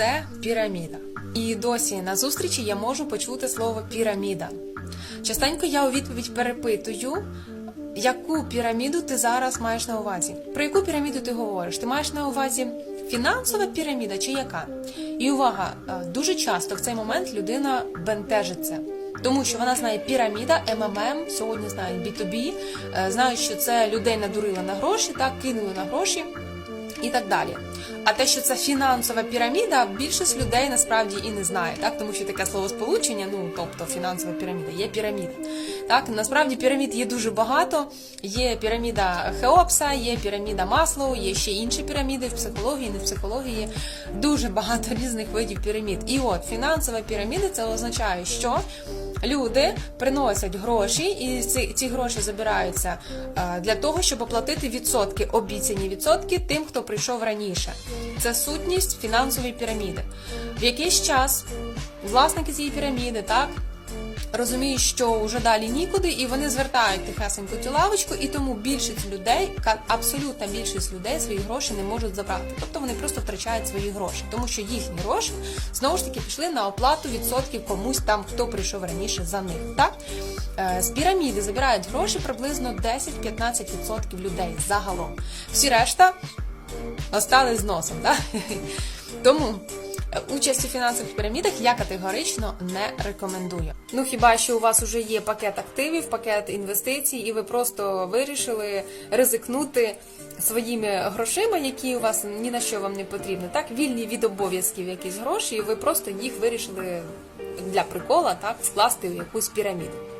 це піраміда. І досі на зустрічі я можу почути слово піраміда. Частенько я у відповідь перепитую, яку піраміду ти зараз маєш на увазі? Про яку піраміду ти говориш? Ти маєш на увазі фінансова піраміда чи яка? І увага, е, дуже часто в цей момент людина бентежиться. Тому що вона знає піраміда, МММ, сьогодні знають B2B, е, знають, що це людей надурили на гроші, так кинули на гроші і так далі. А те, що це фінансова піраміда, більшість людей насправді і не знає, так тому що таке словосполучення, ну тобто фінансова піраміда, є піраміда. Так насправді пірамід є дуже багато. Є піраміда Хеопса, є піраміда Маслоу, є ще інші піраміди в психології, не в психології. Дуже багато різних видів пірамід. І от фінансова піраміда це означає, що люди приносять гроші, і ці, ці гроші забираються е, для того, щоб оплатити відсотки, обіцяні відсотки тим, хто прийшов раніше. Це сутність фінансової піраміди. В якийсь час власники цієї піраміди, так. Розуміють, що вже далі нікуди, і вони звертають тихесенько цю лавочку, і тому більшість людей, абсолютна більшість людей свої гроші не можуть забрати. Тобто вони просто втрачають свої гроші, тому що їхні гроші знову ж таки пішли на оплату відсотків комусь там, хто прийшов раніше за них. Так Е, з піраміди забирають гроші приблизно 10-15% людей загалом. Всі решта остались з носом. Так? Тому е, участь у фінансових пірамідах я категорично не рекомендую. Ну хіба що у вас вже є пакет активів, пакет інвестицій, і ви просто вирішили ризикнути своїми грошима, які у вас ні на що вам не потрібні. Так, вільні від обов'язків якісь гроші, і ви просто їх вирішили для прикола так вкласти в якусь піраміду.